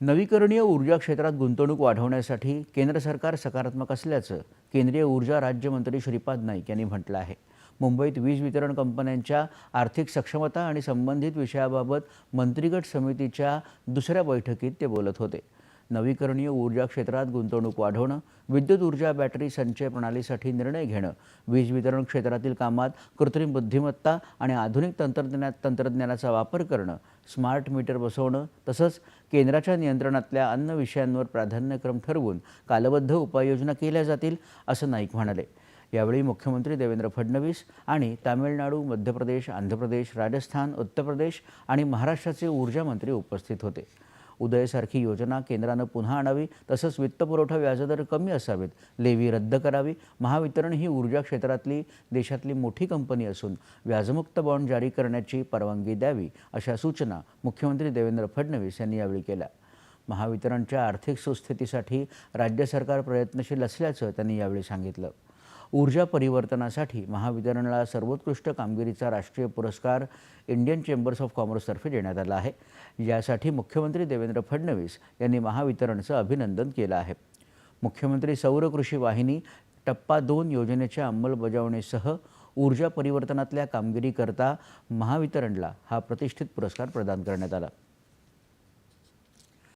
नवीकरणीय ऊर्जा क्षेत्रात गुंतवणूक वाढवण्यासाठी केंद्र सरकार सकारात्मक असल्याचं केंद्रीय ऊर्जा राज्यमंत्री श्रीपाद नाईक यांनी म्हटलं आहे. मुंबईत वीज वितरण कंपन्यांच्या आर्थिक सक्षमता आणि संबंधित विषयाबाबत मंत्रिगट समितीच्या दुसऱ्या बैठकीत ते बोलत होते. नवीकरणीय ऊर्जा क्षेत्रात गुंतवणूक वाढवणं विद्युत ऊर्जा बॅटरी संचय प्रणालीसाठी निर्णय घेणं वीज वितरण क्षेत्रातील कामात कृत्रिम बुद्धिमत्ता आणि आधुनिक तंत्रज्ञाना तंत्रज्ञानाचा वापर करणं स्मार्ट मीटर बसवणं तसंच केंद्राच्या नियंत्रणातल्या अन्य विषयांवर प्राधान्यक्रम ठरवून कालबद्ध उपाययोजना केल्या जातील असं नाईक म्हणाले. यावेळी मुख्यमंत्री देवेंद्र फडणवीस आणि तामिळनाडू मध्य प्रदेश आंध्र प्रदेश राजस्थान उत्तर प्रदेश आणि महाराष्ट्राचे ऊर्जा मंत्री उपस्थित होते. उदयसारखी योजना केंद्रानं पुन्हा आणावी तसंच वित्तपुरवठा व्याजदर कमी असावेत लेवी रद्द करावी. महावितरण ही ऊर्जा क्षेत्रातली देशातली मोठी कंपनी असून व्याजमुक्त बॉन्ड जारी करण्याची परवानगी द्यावी अशा सूचना मुख्यमंत्री देवेंद्र फडणवीस यांनी यावेळी केल्या. महावितरणच्या आर्थिक सुस्थितीसाठी राज्य सरकार प्रयत्नशील असल्याचं त्यांनी यावेळी सांगितलं. ऊर्जा परिवर्तनासाठी महावितरणला सर्वोत्कृष्ट कामगिरीचा राष्ट्रीय पुरस्कार इंडियन चेंबर्स ऑफ कॉमर्सतर्फे देण्यात आला आहे. यासाठी मुख्यमंत्री देवेंद्र फडणवीस यांनी महावितरणचं अभिनंदन केलं आहे. मुख्यमंत्री सौर कृषी वाहिनी टप्पा दोन योजनेच्या अंमलबजावणीसह ऊर्जा परिवर्तनातल्या कामगिरीकरता महावितरणला हा प्रतिष्ठित पुरस्कार प्रदान करण्यात आला.